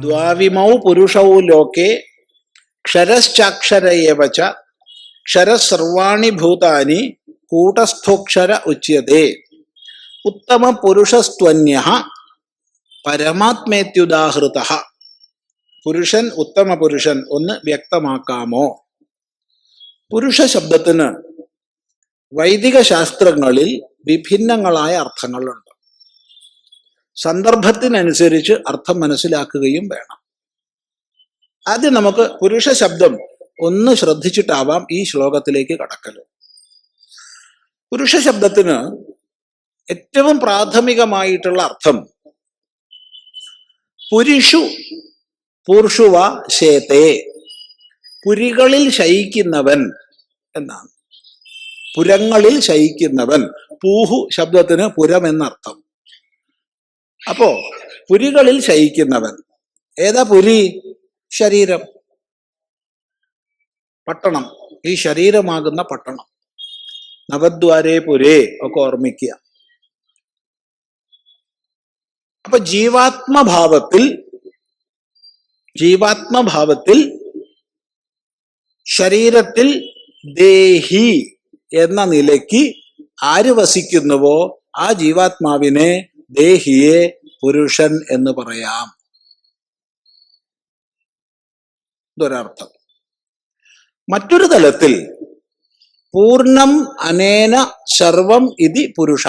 ദ്വാവിമൗ പുരുഷൗ ലോകെ ക്ഷരശ്ചാക്ഷരയവച ക്ഷരസർവാണി ഭൂതാനി കൂട്ടസ്ഥോക്ഷര ഉച്യത്തെ ഉത്തമ പുരുഷസ്ത്വന്യ പരമാത്മേത്യുദാഹൃത പുരുഷൻ ഉത്തമ പുരുഷൻ ഒന്ന് വ്യക്തമാക്കാമോ? പുരുഷ ശബ്ദത്തിന് വൈദിക ശാസ്ത്രങ്ങളിൽ വിഭിന്നങ്ങളായ അർത്ഥങ്ങളുണ്ട്. സന്ദർഭത്തിനനുസരിച്ച് അർത്ഥം മനസ്സിലാക്കുകയും വേണം. ആദ്യം നമുക്ക് പുരുഷ ശബ്ദം ഒന്ന് ശ്രദ്ധിച്ചിട്ടാവാം ഈ ശ്ലോകത്തിലേക്ക് കടക്കൽ പുരുഷ ശബ്ദത്തിന് ഏറ്റവും പ്രാഥമികമായിട്ടുള്ള അർത്ഥം പുരുഷു പൂർഷുവ ശേതേ. പുരികളിൽ ശയിക്കുന്നവൻ എന്നാണ്. പുരങ്ങളിൽ ശയിക്കുന്നവൻ. പൂഹു ശബ്ദത്തിന് പുരം എന്നർത്ഥം. അപ്പോ പുരികളിൽ ശയിക്കുന്നവൻ. ഏതാ പുരി? ശരീരം. പട്ടണം. ഈ ശരീരമാകുന്ന പട്ടണം. നവദ്വാരേ പുരേ ഒക്കെ ഓർമ്മിക്കുക. അപ്പൊ ജീവാത്മഭാവത്തിൽ ജീവാത്മഭാവത്തിൽ ശരീരത്തിൽ ദേഹി എന്ന നിലയ്ക്ക് ആര് വസിക്കുന്നുവോ ആ ജീവാത്മാവിനെ ദേഹിയെ പുരുഷൻ എന്ന് പറയാം. ഇതൊരർത്ഥം. മറ്റൊരു തലത്തിൽ പൂർണം അനേന സർവം ഇതി പുരുഷ.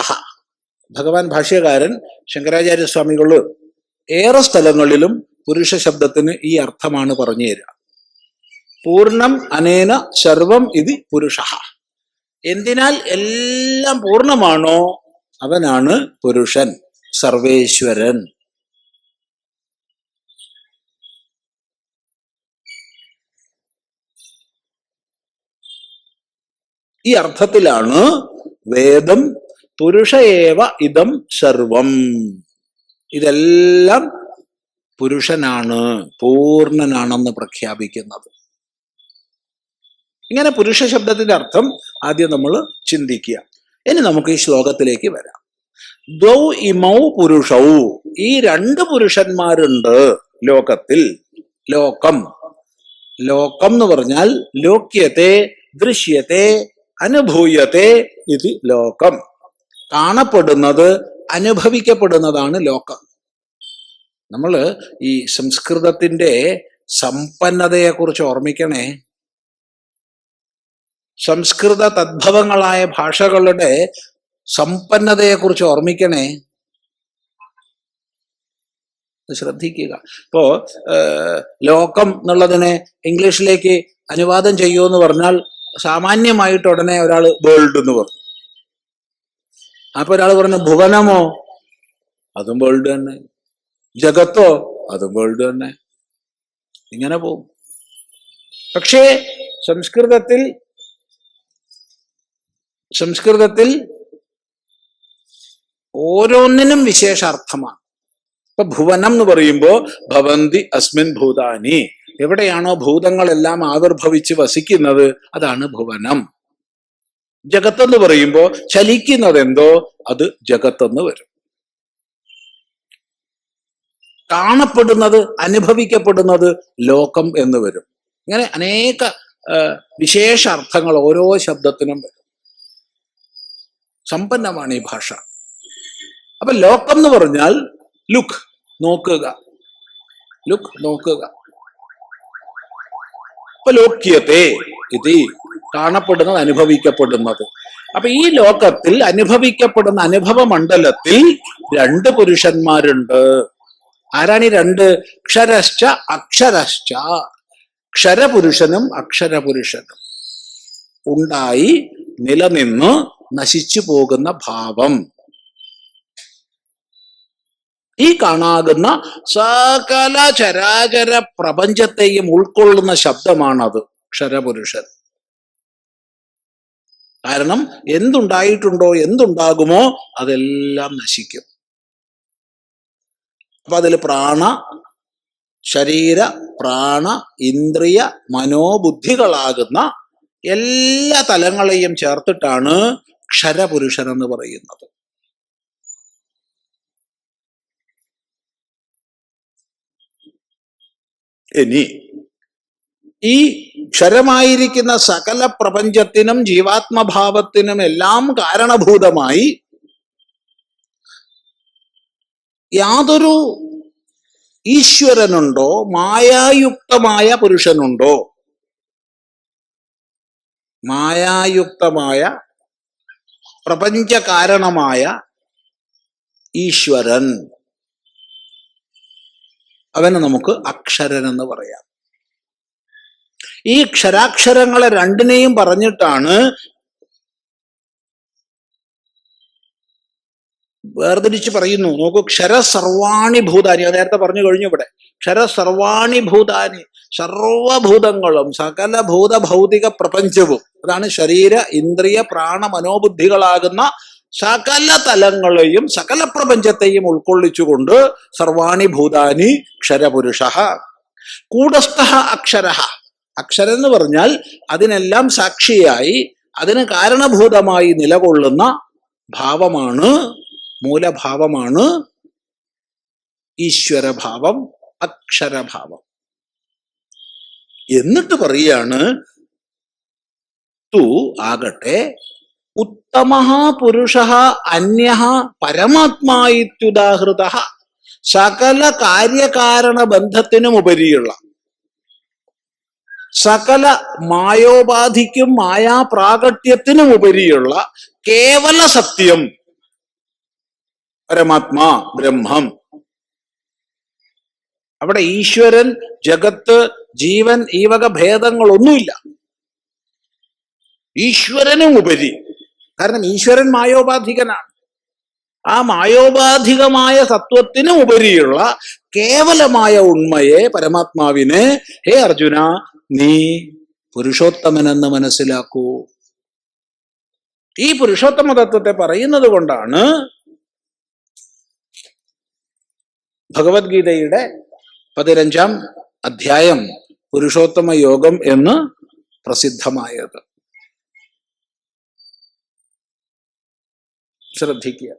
ഭഗവാൻ ഭാഷ്യകാരൻ ശങ്കരാചാര്യസ്വാമികൾ ഏറെ സ്ഥലങ്ങളിലും പുരുഷ ശബ്ദത്തിന് ഈ അർത്ഥമാണ് പറഞ്ഞു തരിക. പൂർണം അനേന സർവം ഇതി പുരുഷ. എന്തിനാൽ എല്ലാം പൂർണമാണോ? അവനാണ് പുരുഷൻ. സർവേശ്വരൻ. ഈ അർത്ഥത്തിലാണ് വേദം പുരുഷയേവ ഇതം സർവം. ഇതെല്ലാം പുരുഷനാണ് പൂർണനാണെന്ന് പ്രഖ്യാപിക്കുന്നത്. ഇങ്ങനെ പുരുഷ ശബ്ദത്തിന്റെ അർത്ഥം ആദ്യം നമ്മൾ ചിന്തിക്കുക. ഇനി നമുക്ക് ഈ ശ്ലോകത്തിലേക്ക് വരാം. ദ്വൗ ഇമൗ പുരുഷൗ. ഈ രണ്ട് പുരുഷന്മാരുണ്ട് ലോകത്തിൽ. ലോകം. ലോകം എന്ന് പറഞ്ഞാൽ ലോക്യത്തെ ദൃശ്യത്തെ അനുഭൂയത്തെ ഇത് ലോകം. കാണപ്പെടുന്നത് അനുഭവിക്കപ്പെടുന്നതാണ് ലോകം. നമ്മൾ ഈ സംസ്കൃതത്തിന്റെ സമ്പന്നതയെ കുറിച്ച് ഓർമ്മിക്കണേ. സംസ്കൃത തദ്ഭവങ്ങളായ ഭാഷകളുടെ സമ്പന്നതയെ കുറിച്ച് ഓർമ്മിക്കണേ ശ്രദ്ധിക്കുക. ഇപ്പോ ലോകം എന്നുള്ളതിനെ ഇംഗ്ലീഷിലേക്ക് അനുവാദം ചെയ്യൂ എന്ന് പറഞ്ഞാൽ സാമാന്യമായിട്ട് ഉടനെ ഒരാൾ വേൾഡ് എന്ന് പറഞ്ഞു. അപ്പൊ ഒരാൾ പറഞ്ഞു ഭുവനമോ അതും വേൾഡ് തന്നെ. ജഗത്തോ അതും വേൾഡ് തന്നെ. ഇങ്ങനെ പോവും പക്ഷേ സംസ്കൃതത്തിൽ സംസ്കൃതത്തിൽ ഓരോന്നിനും വിശേഷാർത്ഥമാണ്. ഇപ്പൊ ഭുവനം എന്ന് പറയുമ്പോ ഭവന്തി അസ്മിൻ ഭൂതാനി. എവിടെയാണോ ഭൂതങ്ങളെല്ലാം ആവിർഭവിച്ച് വസിക്കുന്നത്? അതാണ് ഭുവനം. ജഗത്തെന്ന് പറയുമ്പോ ചലിക്കുന്നത് എന്തോ അത് ജഗത്തെന്ന് വരും. കാണപ്പെടുന്നത് അനുഭവിക്കപ്പെടുന്നത് ലോകം എന്ന് വരും. ഇങ്ങനെ അനേക വിശേഷ അർത്ഥങ്ങൾ ഓരോ ശബ്ദത്തിനും വരും. സമ്പന്നമാണ് ഈ ഭാഷ. അപ്പൊ ലോകം എന്ന് പറഞ്ഞാൽ ലുക്ക് നോക്കുക. ലുക്ക് നോക്കുക. അപ്പൊ ലോക്യത്തെ ഇത് കാണപ്പെടുന്നത് അനുഭവിക്കപ്പെടുന്നത്. അപ്പൊ ഈ ലോകത്തിൽ അനുഭവിക്കപ്പെടുന്ന അനുഭവ മണ്ഡലത്തിൽ രണ്ട് പുരുഷന്മാരുണ്ട്. ആരാണ് ഈ രണ്ട്? ക്ഷരശ്ച അക്ഷരശ്ച. ക്ഷരപുരുഷനും അക്ഷരപുരുഷനും ഉണ്ടായി നിലനിന്ന് നശിച്ചു പോകുന്ന ഭാവം. ഈ കാണാകുന്ന സകല ചരാചര പ്രപഞ്ചത്തെയും ഉൾക്കൊള്ളുന്ന ശബ്ദമാണത് ക്ഷരപുരുഷൻ. കാരണം എന്തുണ്ടായിട്ടുണ്ടോ എന്തുണ്ടാകുമോ അതെല്ലാം നശിക്കും. അപ്പൊ അതിൽ പ്രാണ ശരീര പ്രാണ ഇന്ദ്രിയ മനോബുദ്ധികളാകുന്ന എല്ലാ തലങ്ങളെയും ചേർത്തിട്ടാണ് ക്ഷരപുരുഷൻ എന്ന് പറയുന്നത്. ഇനി ഈ ക്ഷരമായിരിക്കുന്ന സകല പ്രപഞ്ചത്തിനും ജീവാത്മഭാവത്തിനും എല്ലാം കാരണഭൂതമായി യാതൊരു ഈശ്വരനുണ്ടോ മായായുക്തമായ പുരുഷനുണ്ടോ? മായായുക്തമായ പ്രപഞ്ചകാരണമായ ഈശ്വരൻ. അവനെ നമുക്ക് അക്ഷരൻ എന്ന് പറയാം. ഈ ക്ഷരാക്ഷരങ്ങളെ രണ്ടിനെയും പറഞ്ഞിട്ടാണ് വേർതിരിച്ച് പറയുന്നു. നോക്കൂ ക്ഷര സർവാണി ഭൂതാനി നേരത്തെ പറഞ്ഞു കഴിഞ്ഞു ഇവിടെ. ക്ഷര സർവാണി ഭൂതാനി സർവഭൂതങ്ങളും സകല ഭൂതഭൗതിക പ്രപഞ്ചവും അതാണ് ശരീര ഇന്ദ്രിയ പ്രാണ മനോബുദ്ധികളാകുന്ന സകല തലങ്ങളെയും സകല പ്രപഞ്ചത്തെയും ഉൾക്കൊള്ളിച്ചുകൊണ്ട് സർവാണി ഭൂതാനി ക്ഷരപുരുഷ. കൂടസ്ഥ അക്ഷര. അക്ഷരം എന്ന് പറഞ്ഞാൽ അതിനെല്ലാം സാക്ഷിയായി അതിന് കാരണഭൂതമായി നിലകൊള്ളുന്ന ഭാവമാണ് മൂലഭാവമാണ് ഈശ്വരഭാവം അക്ഷരഭാവം. എന്നിട്ട് പറയാണ് തു ആകട്ടെ ഉത്തമ പുരുഷ അന്യ പരമാത്മായിത്യുദാഹൃത. സകല കാര്യകാരണ ബന്ധത്തിനുമുപരിയുള്ള സകല മായോപാധിക്കും മായാപ്രാകട്യത്തിനും ഉപരിയുള്ള കേവല സത്യം പരമാത്മാ ബ്രഹ്മം. അവിടെ ഈശ്വരൻ ജഗത്ത് ജീവൻ ഈ വക ഭേദങ്ങളൊന്നുമില്ല. ഈശ്വരനും ഉപരി കാരണം ഈശ്വരൻ മായോപാധികനാണ്. ആ മായോപാധികമായ സത്വത്തിന് ഉപരിയുള്ള കേവലമായ ഉണ്മയെ പരമാത്മാവിനെ ഹേ അർജുന നീ പുരുഷോത്തമനെന്ന് മനസ്സിലാക്കൂ. ഈ പുരുഷോത്തമ തത്വത്തെ പറയുന്നത് കൊണ്ടാണ് ഭഗവത്ഗീതയുടെ പതിനഞ്ചാം അധ്യായം പുരുഷോത്തമ യോഗം എന്ന് പ്രസിദ്ധമായത്. ശ്രദ്ധിക്കുക